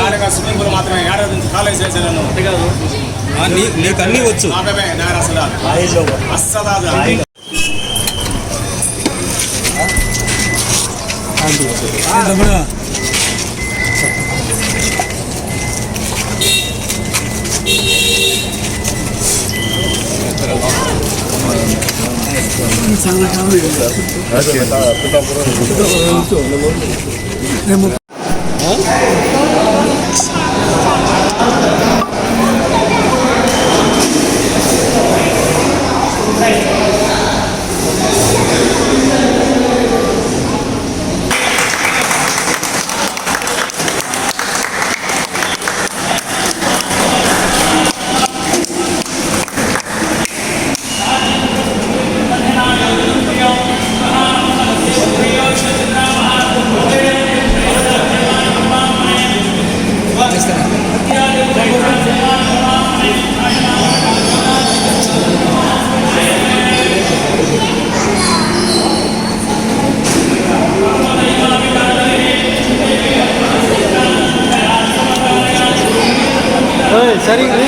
ఏడగా swimming pool మాత్రమే ఏడాది నుంచి కాలేజ్ చేశాను ఆ, నీ నీకు అన్నీ వచ్చు నా పేపే నేను అసలు అస్సలు రాదు. ね。சரிங்க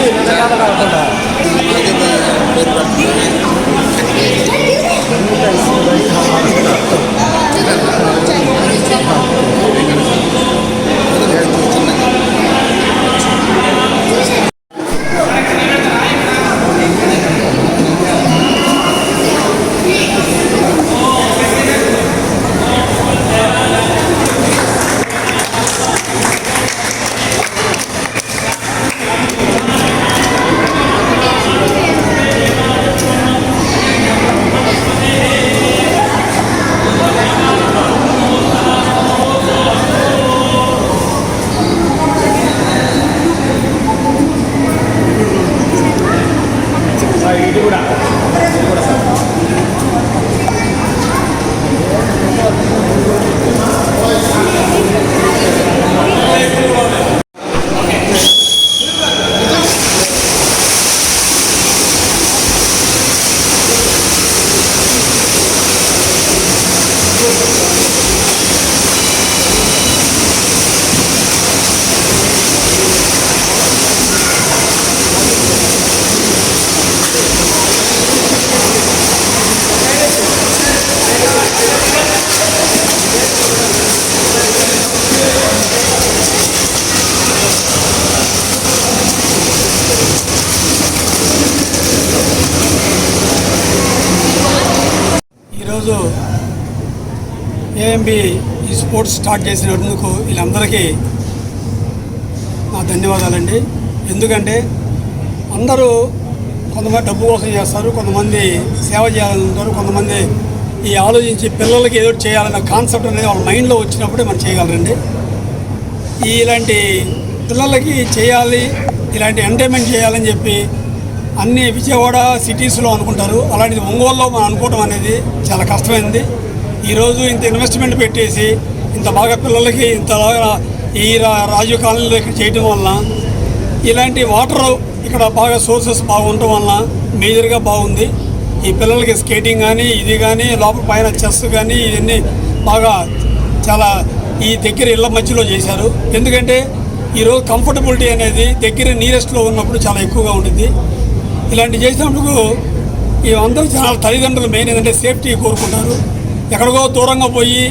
ఈరోజు ఏఎంబి ఈ స్పోర్ట్స్ స్టార్ట్ చేసినందుకు వీళ్ళందరికీ నా ధన్యవాదాలండి. ఎందుకంటే అందరూ కొంతమంది డబ్బు కోసం చేస్తారు కొంతమంది సేవ చేయాలనుకుంటారు కొంతమంది ఈ ఆలోచించి పిల్లలకి ఏదో చేయాలన్న కాన్సెప్ట్ అనేది వాళ్ళ మైండ్లో వచ్చినప్పుడే మనం చేయగలరండి. ఇలాంటి పిల్లలకి చేయాలి ఇలాంటి ఎంటర్టైన్మెంట్ చేయాలని చెప్పి అన్ని విజయవాడ సిటీస్లో అనుకుంటారు. అలాంటిది ఒంగోలులో మనం అనుకోవడం అనేది చాలా కష్టమైంది. ఈరోజు ఇంత ఇన్వెస్ట్మెంట్ పెట్టేసి ఇంత బాగా పిల్లలకి ఇంత ఈ రాజీవ్ కాలనీలో ఇక్కడ చేయడం వలన ఇలాంటి వాటర్ ఇక్కడ బాగా సోర్సెస్ బాగుండటం వలన మేజర్గా బాగుంది. ఈ పిల్లలకి స్కేటింగ్ కానీ ఇది కానీ లోపల పైన చెస్ కానీ ఇవన్నీ బాగా చాలా ఈ దగ్గర ఇళ్ళ మధ్యలో చేశారు. ఎందుకంటే ఈరోజు కంఫర్టబిలిటీ అనేది దగ్గర నీరెస్ట్లో ఉన్నప్పుడు చాలా ఎక్కువగా ఉంటుంది ఇలాంటి చేసినప్పుడు ఈ అందరూ చాలా తల్లిదండ్రులు మెయిన్ ఏంటంటే సేఫ్టీ కోరుకుంటారు. ఎక్కడికో దూరంగా పోయి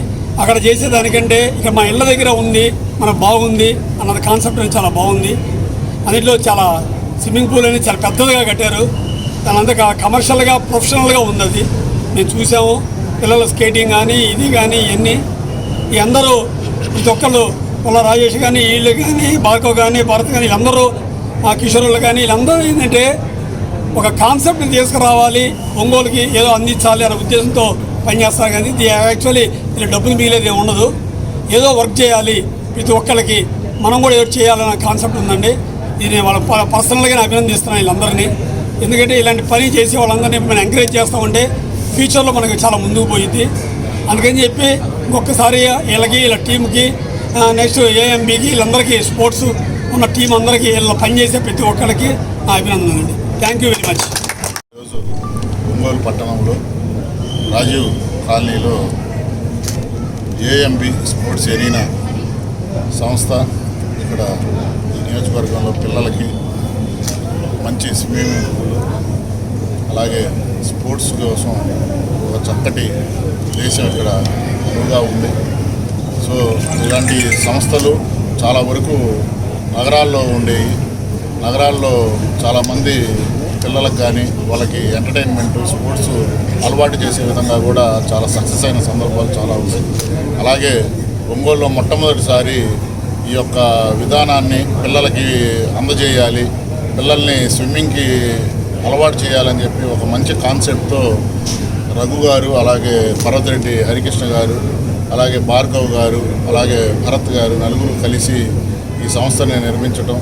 అక్కడ చేసేదానికంటే ఇక మా ఇళ్ళ దగ్గర ఉంది మనకు బాగుంది అన్నది కాన్సెప్ట్ అనేది చాలా బాగుంది. అన్నింటిలో చాలా స్విమ్మింగ్ పూల్ అనేది చాలా పెద్దదిగా కట్టారు. దాని అంతా కమర్షియల్గా ప్రొఫెషనల్గా ఉంది అది మేము చూసాము పిల్లల స్కేటింగ్ కానీ ఇది కానీ ఇవన్నీ. ఈ అందరూ ప్రతి ఒక్కళ్ళు పుల్ల రాజేష్ కానీ వీళ్ళు కానీ భార్గవ్ కానీ భరత్ కానీ వీళ్ళందరూ మా కిషోరులు కానీ వీళ్ళందరూ ఏంటంటే ఒక కాన్సెప్ట్ని తీసుకురావాలి ఒంగోలుకి ఏదో అందించాలి అనే ఉద్దేశంతో పనిచేస్తారు కానీ ఇది యాక్చువల్లీ ఇలా డబ్బులు మిగిలేదు ఉండదు. ఏదో వర్క్ చేయాలి ప్రతి ఒక్కరికి మనం కూడా ఏదో చేయాలనే కాన్సెప్ట్ ఉందండి. ఇది వాళ్ళ ప- పర్సనల్గా అభినందిస్తున్నాను వీళ్ళందరినీ. ఎందుకంటే ఇలాంటి పని చేసే వాళ్ళందరినీ మనం ఎంకరేజ్ చేస్తామంటే ఫ్యూచర్లో మనకి చాలా ముందుకు పోయింది అందుకని చెప్పి ఇంకొకసారి వీళ్ళకి వీళ్ళ టీంకి నెక్స్ట్ ఏఎంబీకి వీళ్ళందరికీ స్పోర్ట్స్ ఉన్న టీం అందరికీ వీళ్ళ పనిచేసే ప్రతి ఒక్కరికి నా అభినందనలు అండి థ్యాంక్ యూ వెరీ మచ్ ఈరోజు ఒంగోలు పట్టణంలో రాజీవ్ కాలనీలో ఏఎంబి స్పోర్ట్స్ ఎరీనా సంస్థ ఇక్కడ ఈ నియోజకవర్గంలో పిల్లలకి మంచి స్విమ్మింగ్ పూల్ అలాగే స్పోర్ట్స్ కోసం ఒక చక్కటి దేశం ఇక్కడ అనువుగా ఉంది. సో ఇలాంటి సంస్థలు చాలా వరకు నగరాల్లో ఉండేవి. నగరాల్లో చాలామంది పిల్లలకు కానీ వాళ్ళకి ఎంటర్టైన్మెంట్ స్పోర్ట్స్ అలవాటు చేసే విధంగా కూడా చాలా సక్సెస్ అయిన సందర్భాలు చాలా ఉన్నాయి. అలాగే ఒంగోలులో మొట్టమొదటిసారి ఈ యొక్క విధానాన్ని పిల్లలకి అందజేయాలి పిల్లల్ని స్విమ్మింగ్కి అలవాటు చేయాలని చెప్పి ఒక మంచి కాన్సెప్ట్తో రఘు గారు అలాగే భరత్ రెడ్డి హరికృష్ణ గారు అలాగే భార్గవ్ గారు అలాగే భరత్ గారు నలుగురు కలిసి ఈ సంస్థని నిర్మించడం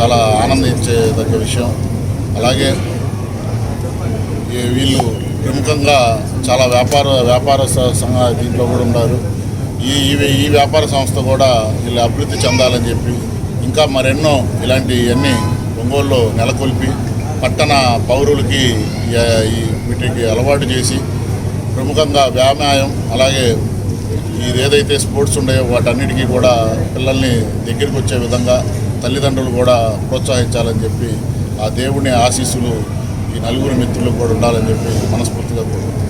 చాలా ఆనందించేదగ్గ విషయం. అలాగే వీళ్ళు ప్రముఖంగా చాలా వ్యాపార వ్యాపార సంఘ దీంట్లో కూడా ఉన్నారు. ఈ ఈ- వ్యాపార సంస్థ కూడా వీళ్ళు అభివృద్ధి చెందాలని చెప్పి ఇంకా మరెన్నో ఇలాంటివన్నీ ఒంగోలులో నెలకొల్పి పట్టణ పౌరులకి వీటికి అలవాటు చేసి ప్రముఖంగా వ్యాయామం అలాగే ఇది ఏదైతే స్పోర్ట్స్ ఉన్నాయో వాటన్నిటికీ కూడా పిల్లల్ని దగ్గరికి వచ్చే విధంగా తల్లిదండ్రులు కూడా ప్రోత్సహించాలని చెప్పి ఆ దేవుని ఆశీస్సులు ఈ నలుగురు మిత్రులకు కూడా ఉండాలని చెప్పి మనస్ఫూర్తిగా కోరుకుంటున్నాను